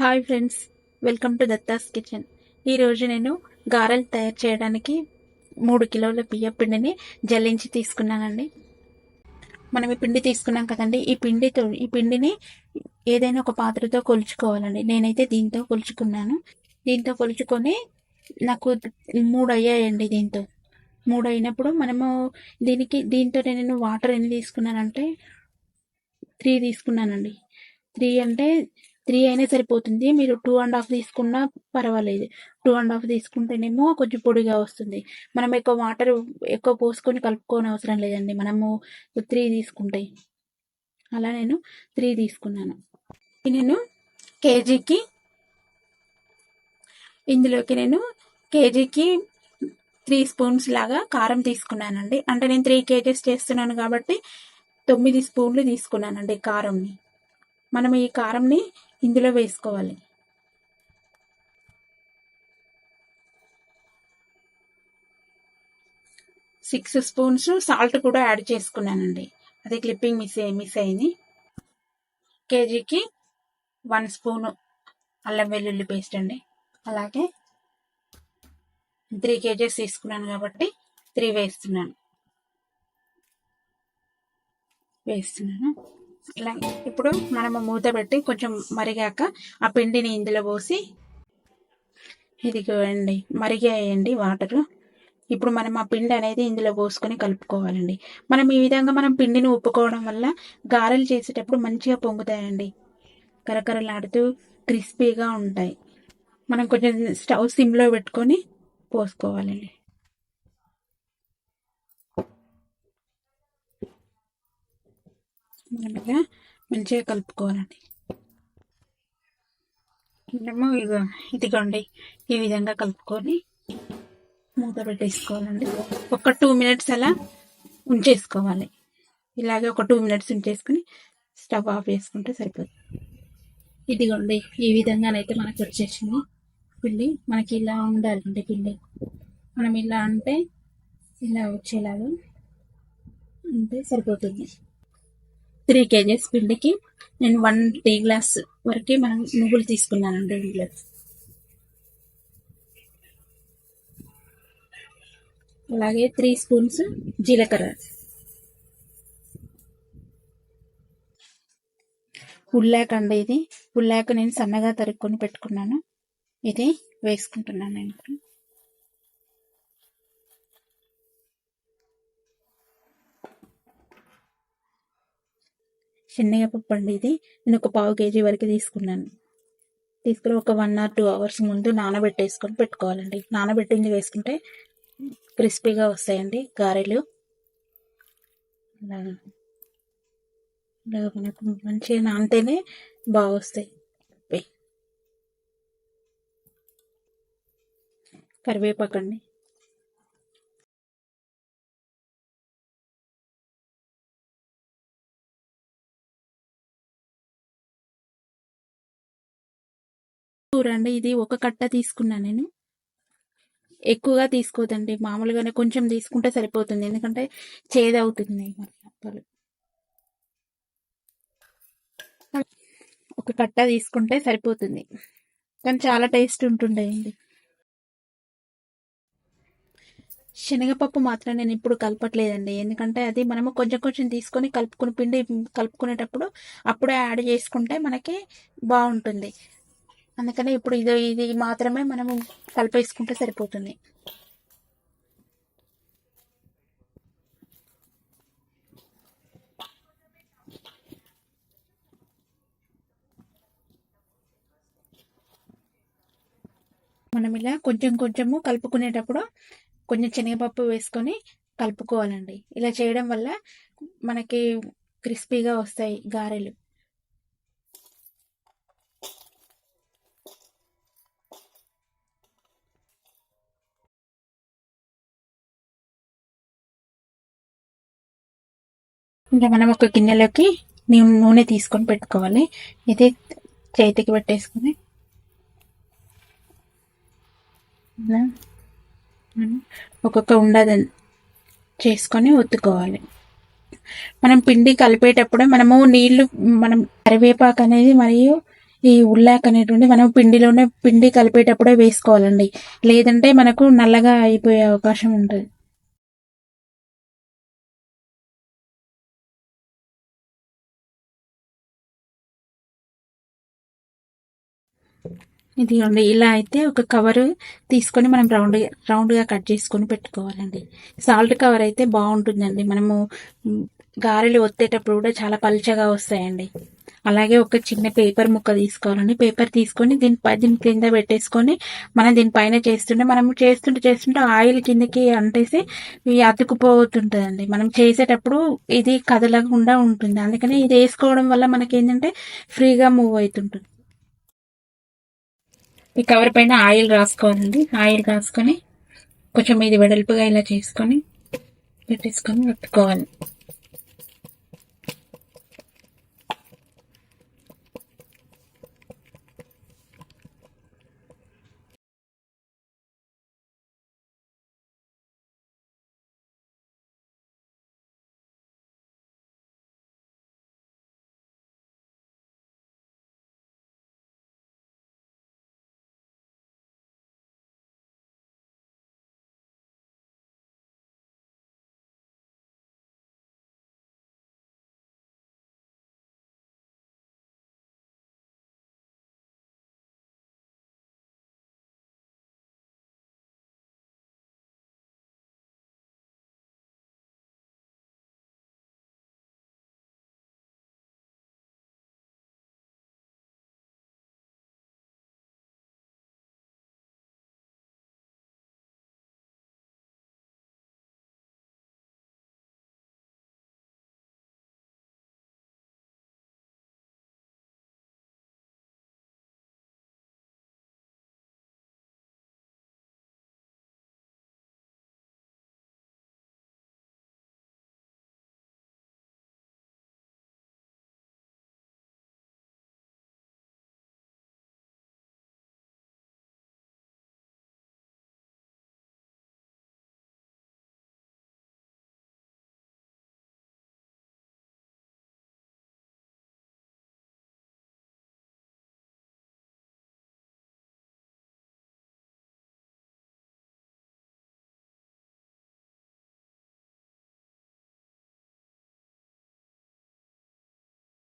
Hi friends welcome to Datta's kitchen. ఈరోజు నేను గారెలు తయారు చేయడానికి మూడు కిలోల బియ్య పిండిని జల్లించి తీసుకున్నానండి. మనం ఈ పిండి తీసుకున్నాం కదండి. ఈ పిండితో ఈ పిండిని ఏదైనా ఒక పాత్రతో కొలుచుకోవాలండి. నేనైతే దీంతో కొలుచుకున్నాను. దీంతో కొలుచుకొని నాకు మూడు అయ్యాయండి దీంతో. మూడు అయినప్పుడు మనము దీనికి దీంతో నేను వాటర్ ఎన్ని తీసుకున్నానంటే త్రీ తీసుకున్నానండి. త్రీ అంటే త్రీ అయినా సరిపోతుంది. మీరు టూ అండ్ హాఫ్ తీసుకున్నా పర్వాలేదు. టూ అండ్ హాఫ్ తీసుకుంటేనేమో కొంచెం పొడిగా వస్తుంది. మనం ఎక్కువ వాటర్ ఎక్కువ పోసుకొని కలుపుకోని అవసరం లేదండి. మనము త్రీ తీసుకుంటే. అలా నేను త్రీ తీసుకున్నాను. నేను కేజీకి ఇందులోకి నేను కేజీకి త్రీ స్పూన్స్ లాగా కారం తీసుకున్నానండి. అంటే నేను త్రీ కేజీస్ చేస్తున్నాను కాబట్టి తొమ్మిది స్పూన్లు తీసుకున్నానండి కారంని. మనం ఈ కారంని ఇందులో వేసుకోవాలి. సిక్స్ స్పూన్స్ సాల్ట్ కూడా యాడ్ చేసుకున్నానండి. అదే క్లిప్పింగ్ మిస్ మిస్ అయింది. కేజీకి వన్ స్పూను అల్లం వెల్లుల్లి పేస్ట్ అండి. అలాగే త్రీ కేజీస్ తీసుకున్నాను కాబట్టి త్రీ వేస్తున్నాను. వేస్తున్నాను. ఇలా ఇప్పుడు మనము మూత పెట్టి కొంచెం మరిగాక ఆ పిండిని ఇందులో పోసి ఇదిగోండి మరిగాయండి వాటరు. ఇప్పుడు మనం ఆ పిండి అనేది ఇందులో పోసుకొని కలుపుకోవాలండి. మనం ఈ విధంగా మనం పిండిని ఉప్పుకోవడం వల్ల గారెలు చేసేటప్పుడు మంచిగా పొంగుతాయండి. కరకరలాడుతూ క్రిస్పీగా ఉంటాయి. మనం కొంచెం స్టవ్ సిమ్లో పెట్టుకొని పోసుకోవాలండి. మనం ఇలా మంచిగా కలుపుకోవాలండి. ఏమో ఇక ఇదిగోండి ఈ విధంగా కలుపుకొని మూత పెట్టేసుకోవాలండి. ఒక టూ మినిట్స్ అలా ఉంచేసుకోవాలి. ఇలాగే ఒక టూ మినిట్స్ ఉంచేసుకుని స్టవ్ ఆఫ్ చేసుకుంటే సరిపోతుంది ఇదిగోండి ఈ విధంగానైతే మనకు వచ్చేసింది పిండి. మనకి ఇలా ఉండాలండి పిండి. మనం ఇలా అంటే ఇలా వచ్చేలాగా అంటే సరిపోతుంది. త్రీ కేజెస్ పిండికి నేను వన్ టీ గ్లాస్ వరకు మనం నువ్వులు తీసుకున్నానండి ఇందులో అలాగే త్రీ స్పూన్స్ జీలకర్ర. ఉల్లాక అండి ఇది. ఉల్లాక నేను సన్నగా తరుక్కొని పెట్టుకున్నాను. ఇది వేసుకుంటున్నాను నేను. ఇప్పుడు. శనగపప్పు అండి ఇది. నేను ఒక పావు కేజీ వరకు తీసుకున్నాను. తీసుకుని ఒక వన్ ఆర్ టూ అవర్స్ ముందు నానబెట్టేసుకొని పెట్టుకోవాలండి. నానబెట్టింది వేసుకుంటే క్రిస్పీగా వస్తాయండి గారెలు. అలాగా. మనకు మంచిగా నానితేనే బాగా వస్తాయి కరివేపాకండి. చూడండి ఇది ఒక కట్ట తీసుకున్నాను నేను. ఎక్కువగా తీసుకోదండి మామూలుగానే కొంచెం తీసుకుంటే సరిపోతుంది ఎందుకంటే చేదవుతుంది మళ్ళీ ఒక కట్ట తీసుకుంటే సరిపోతుంది కానీ చాలా టేస్ట్ ఉంటుండేయండి. శనగపప్పు మాత్రం నేను ఇప్పుడు కలపట్లేదండి ఎందుకంటే అది మనము కొంచెం కొంచెం తీసుకొని కలుపుకుని పిండి కలుపుకునేటప్పుడు అప్పుడే యాడ్ చేసుకుంటే మనకి బాగుంటుంది. అందుకనే ఇప్పుడు ఇది ఇది మాత్రమే మనము కలిపేసుకుంటే సరిపోతుంది. మనం ఇలా కొంచెం కొంచెము కలుపుకునేటప్పుడు కొంచెం శనగపప్పు వేసుకొని కలుపుకోవాలండి. ఇలా చేయడం వల్ల మనకి క్రిస్పీగా వస్తాయి గారెలు. ఇంకా మనం ఒక గిన్నెలోకి నూనె తీసుకొని పెట్టుకోవాలి. ఇది చేతికి పెట్టేసుకొని. ఒక్కొక్క ఉండదని చేసుకొని ఒత్తుకోవాలి. మనం పిండి కలిపేటప్పుడు మనము నీళ్ళు మనం కరివేపాకు అనేది మరియు ఈ ఉల్లాక్ అనేటువంటి మనం పిండిలోనే పిండి కలిపేటప్పుడే వేసుకోవాలండి. లేదంటే మనకు నల్లగా అయిపోయే అవకాశం ఉంటుంది. ఇదిగోండి ఇలా అయితే ఒక కవర్ తీసుకొని మనం రౌండ్ రౌండ్గా కట్ చేసుకొని పెట్టుకోవాలండి. సాల్ట్ కవర్ అయితే బాగుంటుందండి. మనము గారెలు ఒత్తేటప్పుడు కూడా చాలా పలుచగా వస్తాయండి. అలాగే ఒక చిన్న పేపర్ ముక్క తీసుకోవాలండి. పేపర్ తీసుకొని దీనిపై దీని కింద పెట్టేసుకొని మనం దీనిపైన చేస్తుంటే మనం చేస్తుంటే చేస్తుంటే ఆయిల్ కిందకి అంటేసి అతుకుపోతుంటుందండి. మనం చేసేటప్పుడు ఇది కదలకుండా ఉంటుంది. అందుకని ఇది వేసుకోవడం వల్ల మనకి ఏంటంటే ఫ్రీగా మూవ్ అవుతుంటుంది. ఈ కవర్ పైన ఆయిల్ రాసుకోవాలండి. ఆయిల్ రాసుకొని కొంచెం ఇది వెడల్పుగా ఇలా చేసుకొని పెట్టేసుకొని పెట్టుకోవాలి